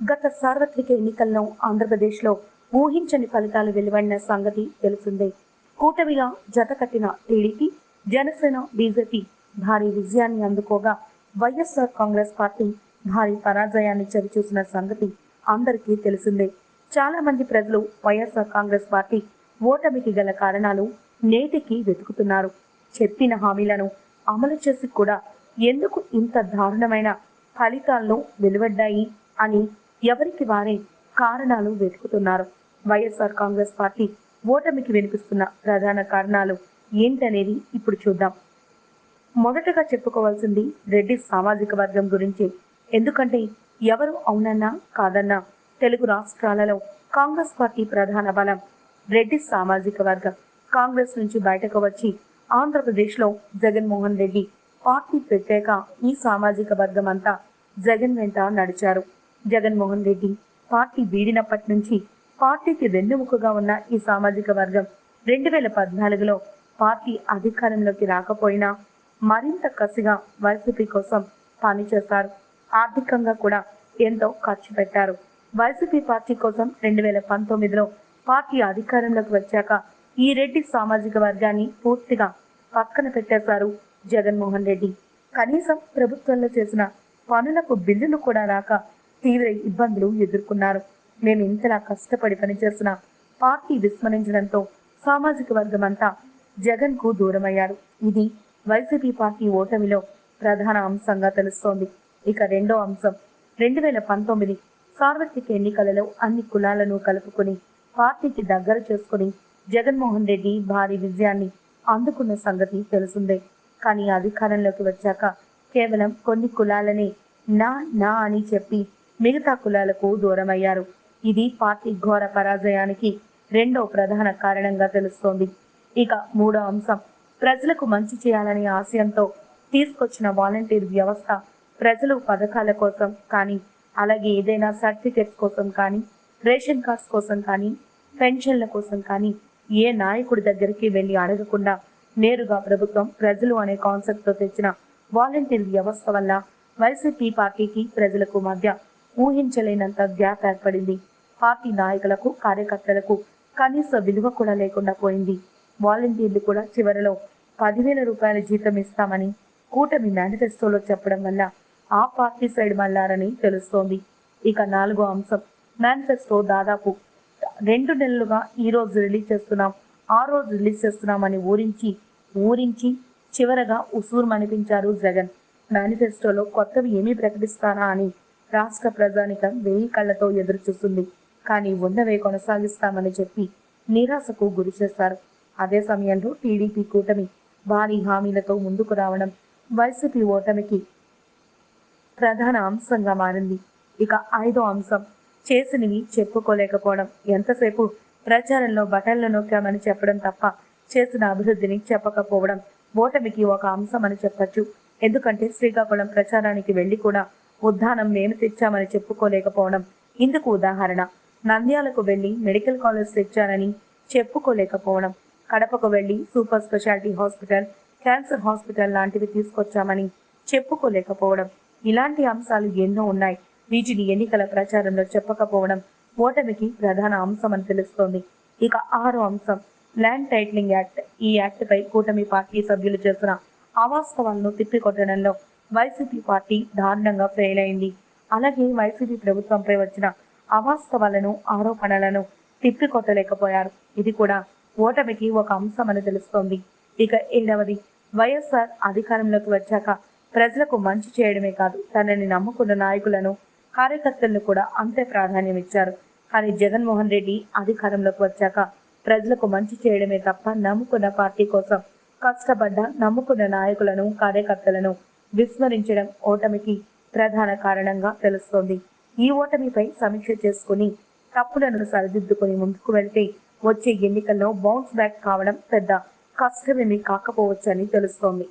గత సార్వత్రిక ఎన్నికల్లో ఆంధ్రప్రదేశ్లో ఊహించని ఫలితాలు వెలువడిన సంగతి తెలిసిందే. కూటమిగా జత కట్టిన టీడీపీ జనసేన బీజేపీ భారీ విజయాన్ని అందుకోగా వైఎస్ఆర్ కాంగ్రెస్ పార్టీ భారీ పరాజయాన్ని చవిచూసిన సంగతి అందరికీ తెలిసిందే. చాలా మంది ప్రజలు వైఎస్ఆర్ కాంగ్రెస్ పార్టీ ఓటమికి గల కారణాలు నేటికి వెతుకుతున్నారు. చెప్పిన హామీలను అమలు చేసి కూడా ఎందుకు ఇంత దారుణమైన ఫలితాలను వెలువడ్డాయి అని ఎవరికి వారే కారణాలు వెతుకుతున్నారు. వైఎస్ఆర్ కాంగ్రెస్ పార్టీ ఓటమికి వినిపిస్తున్న ప్రధాన కారణాలు ఏంటనేది ఇప్పుడు చూద్దాం. మొదటగా చెప్పుకోవాల్సింది రెడ్డి సామాజిక వర్గం గురించి. ఎందుకంటే ఎవరు అవునన్నా కాదన్నా తెలుగు రాష్ట్రాలలో కాంగ్రెస్ పార్టీ ప్రధాన బలం రెడ్డి సామాజిక వర్గం. కాంగ్రెస్ నుంచి బయటకు వచ్చి ఆంధ్రప్రదేశ్లో జగన్మోహన్ రెడ్డి పార్టీ పెట్టాక ఈ సామాజిక వర్గం అంతా జగన్ వెంట నడిచారు. జగన్మోహన్ రెడ్డి. పార్టీ వీడినప్పటి నుంచి పార్టీకి వెన్నెముకగా ఉన్న ఈ సామాజిక వర్గం రెండు వేల పద్నాలుగులో పార్టీ అధికారంలోకి రాకపోయినా మరింత కసిగా వైసీపీ కోసం పనిచేశారు. ఆర్థికంగా కూడా ఎంతో ఖర్చు పెట్టారు. వైసీపీ పార్టీ కోసం రెండు వేల పంతొమ్మిదిలో పార్టీ అధికారంలోకి వచ్చాక ఈ రెడ్డి సామాజిక వర్గాన్ని పూర్తిగా పక్కన పెట్టేశారు జగన్మోహన్ రెడ్డి. కనీసం ప్రభుత్వంలో చేసిన పనులకు బిల్లులు కూడా రాక తీవ్ర ఇబ్బందులు ఎదుర్కొన్నారు. మేము ఇంతలా కష్టపడి పనిచేసిన పార్టీ విస్మరించడంతో సామాజిక వర్గం అంతా జగన్కు దూరమయ్యారు. ఇది వైసీపీ పార్టీ ఓటమిలో ప్రధాన అంశంగా తెలుస్తోంది. ఇక రెండో అంశం రెండు వేల పంతొమ్మిది సార్వత్రిక ఎన్నికలలో అన్ని కులాలను కలుపుకుని పార్టీకి దగ్గర చేసుకుని జగన్మోహన్ రెడ్డి భారీ విజయాన్ని అందుకున్న సంగతి తెలిసిందే. కానీ అధికారంలోకి వచ్చాక కేవలం కొన్ని కులాలనే నా నా అని చెప్పి మిగతా కులాలకు దూరమయ్యారు. ఇది పార్టీ ఘోర పరాజయానికి రెండో ప్రధాన కారణంగా తెలుస్తోంది. ఇక మూడో అంశం ప్రజలకు మంచి చేయాలనే ఆశయంతో తీసుకొచ్చిన వాలంటీర్ వ్యవస్థ ప్రజలు పథకాల కోసం కానీ అలాగే ఏదైనా సర్టిఫికెట్స్ కోసం కానీ రేషన్ కార్డ్స్ కోసం కానీ పెన్షన్ల కోసం కానీ ఏ నాయకుడి దగ్గరికి వెళ్ళి అడగకుండా నేరుగా ప్రభుత్వం ప్రజలు అనే కాన్సెప్ట్తో తెచ్చిన వాలంటీర్ వ్యవస్థ వల్ల వైసీపీ పార్టీకి ప్రజలకు మధ్య ఊహించలేనంత గ్యాప్ ఏర్పడింది. పార్టీ నాయకులకు కార్యకర్తలకు కనీస విలువ కూడా లేకుండా పోయింది. వాలంటీర్లు కూడా చివరిలో పదివేల రూపాయల జీతం ఇస్తామని కూటమి మేనిఫెస్టోలో చెప్పడం వల్ల ఆ పార్టీ సైడ్ మళ్ళారని తెలుస్తోంది. ఇక నాలుగో అంశం. మేనిఫెస్టో దాదాపు రెండు నెలలుగా ఈ రోజు రిలీజ్ చేస్తున్నాం. ఆ రోజు రిలీజ్ చేస్తున్నామని ఊరించి ఊరించి చివరగా ఉసూరుమనిపించారు జగన్. మేనిఫెస్టోలో కొత్తవి ఏమీ ప్రకటిస్తారా అని రాష్ట్ర ప్రజానికం వెయ్యి కళ్ళతో ఎదురు చూస్తుంది. కానీ ఉన్నవే కొనసాగిస్తామని చెప్పి నిరాశకు గురి చేశారు అదే సమయంలో టీడీపీ కూటమి భారీ హామీలతో ముందుకు రావడం వైసీపీ ఓటమికి ప్రధాన అంశంగా మారింది. ఇక ఐదో అంశం చేసినవి చెప్పుకోలేకపోవడం. ఎంతసేపు ప్రచారంలో బటన్లు నొక్కామని చెప్పడం తప్ప చేసిన అభివృద్ధిని చెప్పకపోవడం ఓటమికి ఒక అంశం అని చెప్పొచ్చు. ఎందుకంటే శ్రీకాకుళం ప్రచారానికి వెళ్ళి కూడా ఉద్దానం మేము తెచ్చామని చెప్పుకోలేకపోవడం ఇందుకు ఉదాహరణ. నంద్యాలకు వెళ్ళి మెడికల్ కాలేజ్ తెచ్చానని చెప్పుకోలేకపోవడం. కడపకు వెళ్ళి super speciality hospital cancer hospital లాంటివి తీసుకొచ్చామని చెప్పుకోలేకపోవడం. ఇలాంటి అంశాలు ఎన్నో ఉన్నాయి. వీటిని ఎన్నికల ప్రచారంలో చెప్పకపోవడం ఓటమికి ప్రధాన అంశం అని తెలుస్తోంది. ఇక ఆరో అంశం. Land titling act. ఈ యాక్ట్ పై కూటమి పార్టీ సభ్యులు చేసిన అవాస్తవాలను తిప్పికొట్టడంలో వైసీపీ పార్టీ దారుణంగా ఫెయిల్ అయింది. అలాగే వైసీపీ ప్రభుత్వంపై వచ్చిన అవాస్తవాలను ఆరోపణలను తిప్పికొట్టలేకపోయారు. ఇది కూడా ఓటమికి ఒక అంశం అని తెలుస్తోంది. ఇక ఏడవది వైఎస్ఆర్ అధికారంలోకి వచ్చాక ప్రజలకు మంచి చేయడమే కాదు తనని నమ్ముకున్న నాయకులను కార్యకర్తలను కూడా అంతే ప్రాధాన్యం ఇచ్చారు. కానీ జగన్మోహన్ రెడ్డి అధికారంలోకి వచ్చాక ప్రజలకు మంచి చేయడమే తప్ప నమ్ముకున్న పార్టీ కోసం కష్టపడ్డ నమ్ముకున్న నాయకులను కార్యకర్తలను విస్మరించడం ఓటమికి ప్రధాన కారణంగా తెలుస్తోంది. ఈ ఓటమిపై సమీక్ష చేసుకుని తప్పులను సరిదిద్దుకుని ముందుకు వెళ్తే వచ్చే ఎన్నికల్లో బౌన్స్ బ్యాక్ కావడం పెద్ద కష్టమేమీ కాకపోవచ్చని తెలుస్తోంది.